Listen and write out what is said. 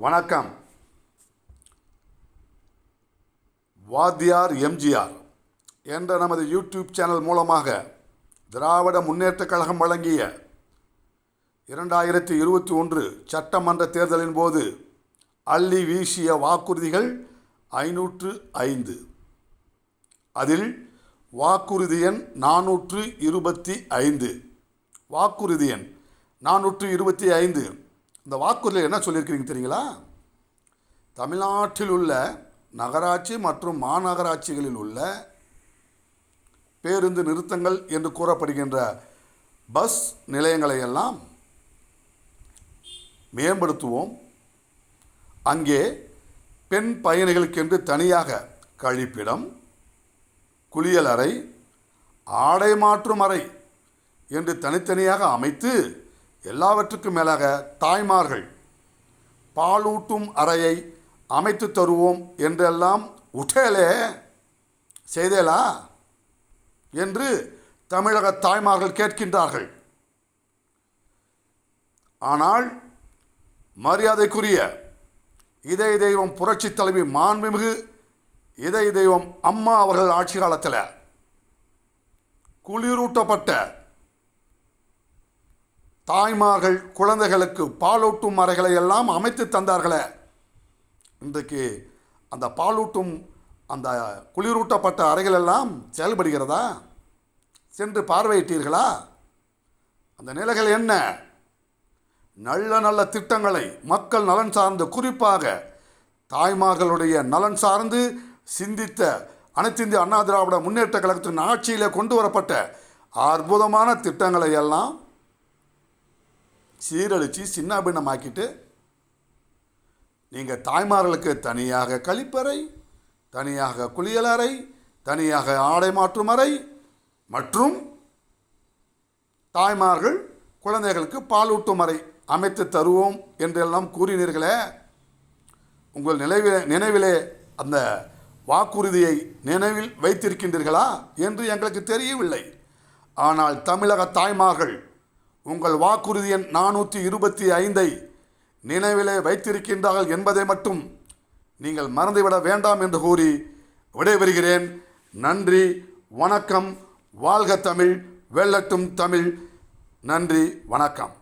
வணக்கம். வாத்தியார் எம்ஜிஆர் என்ற நமது யூடியூப் சேனல் மூலமாக திராவிட முன்னேற்றக் கழகம் வழங்கிய இரண்டாயிரத்தி இருபத்தி ஒன்று சட்டமன்ற தேர்தலின் போது அள்ளி வீசிய வாக்குறுதிகள் ஐநூற்று ஐந்து. அதில் வாக்குறுதி எண் நானூற்று இருபத்தி ஐந்து. வாக்குறுதி எண் நானூற்று இருபத்தி ஐந்து. இந்த வாக்குறுதியில் என்ன சொல்லியிருக்கிறீங்க தெரியுங்களா? தமிழ்நாட்டில் உள்ள நகராட்சி மற்றும் மாநகராட்சிகளில் உள்ள பேருந்து நிறுத்தங்கள் என்று கூறப்படுகின்ற பஸ் நிலையங்களை எல்லாம் மேம்படுத்துவோம். அங்கே பெண் பயணிகளுக்கென்று தனியாக கழிப்பிடம் குளியலறை ஆடை மாற்றும் அறை என்று தனித்தனியாக அமைத்து எல்லாவற்றுக்கும் மேலாக தாய்மார்கள் பாலூட்டும் அறையை அமைத்து தருவோம் என்றெல்லாம் உட்டேலே செய்தேலா என்று தமிழக தாய்மார்கள் கேட்கின்றார்கள். ஆனால் மரியாதைக்குரிய இதய தெய்வம் புரட்சி தலைவி மாண்புமிகு இதய தெய்வம் அம்மா அவர்கள் ஆட்சி காலத்தில் குளிரூட்டப்பட்ட தாய்மார்கள் குழந்தைகளுக்கு பாலூட்டும் அறைகளை எல்லாம் அமைத்து தந்தார்களே. இன்றைக்கு அந்த பாலூட்டும் அந்த குளிரூட்டப்பட்ட அறைகள் எல்லாம் செயல்படுகிறதா? சென்று பார்வையிட்டீர்களா? அந்த நிலைகள் என்ன? நல்ல நல்ல திட்டங்களை மக்கள் நலன் சார்ந்து குறிப்பாக தாய்மார்களுடைய நலன் சார்ந்து சிந்தித்த அனைத்து இந்திய அண்ணா திராவிட முன்னேற்ற கழகத்தின் ஆட்சியில் கொண்டு வரப்பட்ட அற்புதமான திட்டங்களை எல்லாம் சீரழித்து சின்னாபின்னமாக்கிட்டு நீங்கள் தாய்மார்களுக்கு தனியாக கழிப்பறை தனியாக குளியலறை தனியாக ஆடை மாற்றும் அறை மற்றும் தாய்மார்கள் குழந்தைகளுக்கு பாலூட்டும் அறை அமைத்து தருவோம் என்றெல்லாம் கூறினீர்களே உங்கள் நினைவிலே நினைவிலே அந்த வாக்குறுதியை நினைவில் வைத்திருக்கின்றீர்களா என்று எங்களுக்கு தெரியவில்லை. ஆனால் தமிழக தாய்மார்கள் உங்கள் வாக்குறுதி எண் நானூற்றி இருபத்தி ஐந்தை நினைவிலே வைத்திருக்கின்றார்கள் என்பதை மட்டும் நீங்கள் மறந்துவிட வேண்டாம் என்று கூறி விடைபெறுகிறேன். நன்றி வணக்கம் வாழ்க தமிழ் வெல்லட்டும் தமிழ். நன்றி வணக்கம்.